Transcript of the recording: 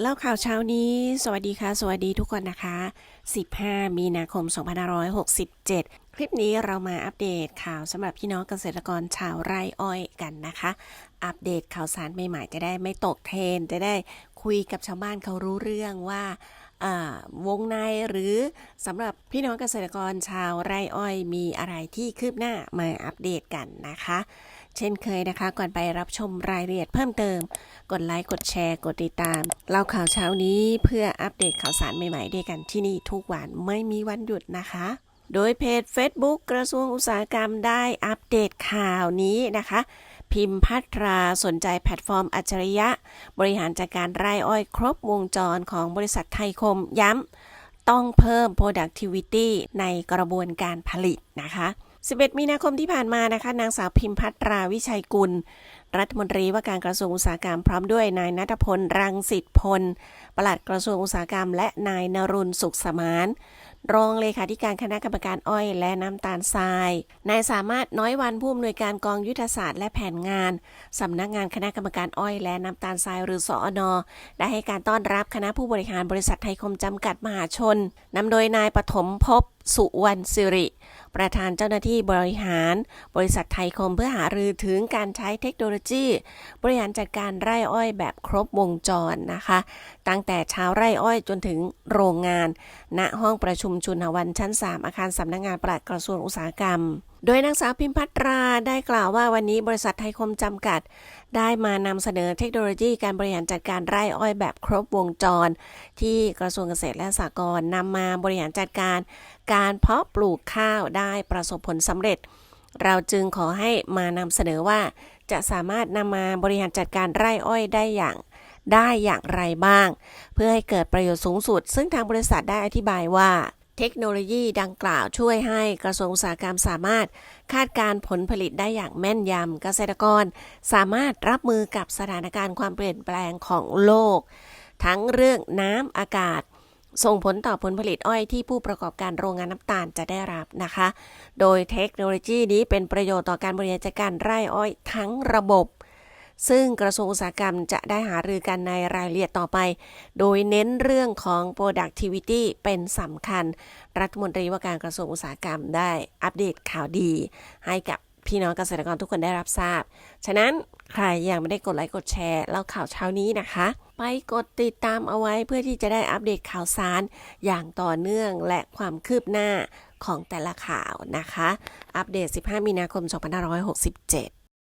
เล่าข่าวเช้านี้ สวัสดีค่ะ สวัสดีทุกคนนะคะ 15 มีนาคม 2567 คลิปนี้เรามาอัปเดตข่าวสำหรับพี่น้องเกษตรกรชาวไร่อ้อยกันนะคะ อัปเดตข่าวสารใหม่ๆจะได้ไม่ตกเทรนจะได้คุยกับชาวบ้านเขารู้เรื่องว่าอ่าวงในหรือสำหรับพี่น้องเกษตรกรชาวไร่อ้อย มีอะไรที่คืบหน้ามาอัปเดตกันนะคะ เช่นเคยนะคะ ก่อนไปรับชมรายละเอียดเพิ่มเติม กดไลค์ กดแชร์ กดติดตาม เล่าข่าวเช้านี้เพื่ออัปเดตข่าวสารใหม่ๆด้วยกันที่นี่ทุกวันไม่มีวันหยุดนะคะ โดยเพจ Facebook กระทรวงอุตสาหกรรมได้อัปเดตข่าวนี้นะคะพิมพ์พัตราสนใจแพลตฟอร์มอัจฉริยะ บริหารจัดการไร่อ้อยครบวงจรของบริษัทไทยคมย้ำต้องเพิ่ม productivity ในกระบวนการผลิตนะคะ 11 มีนาคมที่ผ่านมานะคะ นางสาวพิมพัตราวิชัยกุล รัฐมนตรีว่าการกระทรวงอุตสาหกรรมพร้อมด้วยนายนัทพล รังสิตพล ปลัดกระทรวงอุตสาหกรรม และนายนรุณสุขสมาน รองเลขาธิการคณะกรรมการอ้อยและน้ำตาลทราย นายสามารถน้อยวันผู้อำนวยการกองยุทธศาสตร์และแผนงาน สำนักงานคณะกรรมการอ้อยและน้ำตาลทรายหรือสอนอได้ให้การต้อนรับคณะผู้บริหารบริษัทไทยคมจำกัดมหาชนนำโดยนายปฐมภพสุวรรณสิริ ประธานเจ้าหน้าที่บริหาร บริษัทไทยคมเพื่อหารือถึงการใช้เทคโนโลยีบริหารจัดการไร่อ้อยแบบครบวงจรนะคะ ตั้งแต่ชาวไร่อ้อยจนถึงโรงงาน ณห้องประชุมชุนหวันชั้น 3 อาคารสำนักงานปลัดกระทรวงอุตสาหกรรมโดยนางสาวพิมพัตราได้กล่าวว่าวันนี้บริษัทไทยคมจำกัด ได้มานำเสนอเทคโนโลยีการบริหารจัดการไร่อ้อยแบบครบวงจร ที่กระทรวงเกษตรและสหกรณ์นำมาบริหารจัดการ การเพาะปลูกข้าวได้ประสบผลสำเร็จ เราจึงขอให้มานำเสนอว่า จะสามารถนำมาบริหารจัดการไร่อ้อยได้อย่างได้อย่างไรบ้าง เพื่อให้เกิดประโยชน์สูงสุด ซึ่งทางบริษัทได้อธิบายว่า เทคโนโลยีดังกล่าวช่วยให้กระทรวงอุตสาหกรรมสามารถ คาดการผลผลิตได้อย่างแม่นยำเกษตรกร สามารถรับมือกับสถานการณ์ความเปลี่ยนแปลงของโลก ทั้งเรื่องน้ำอากาศ ส่งผลต่อผลผลิตอ้อยที่ผู้ประกอบการโรงงานน้ำตาลจะได้รับนะคะ โดยเทคโนโลยีนี้เป็นประโยชน์ต่อการบริหารจัดการไร่อ้อยทั้งระบบ ซึ่งกระทรวงอุตสาหกรรมจะได้หารือกันในรายละเอียดต่อไป โดยเน้นเรื่องของ productivity เป็นสำคัญ รัฐมนตรีว่าการกระทรวงอุตสาหกรรมได้อัปเดตข่าวดีให้กับ พี่น้องเกษตรกรทุกคนได้รับทราบ ฉะนั้นใครยังไม่ได้กดไลค์กดแชร์เล่าข่าวเช้านี้นะคะ ไปกดติดตามเอาไว้เพื่อที่จะได้อัปเดตข่าวสาร อย่างต่อเนื่องและความคืบหน้าของแต่ละข่าวนะคะ อัปเดต 15 มีนาคม 2567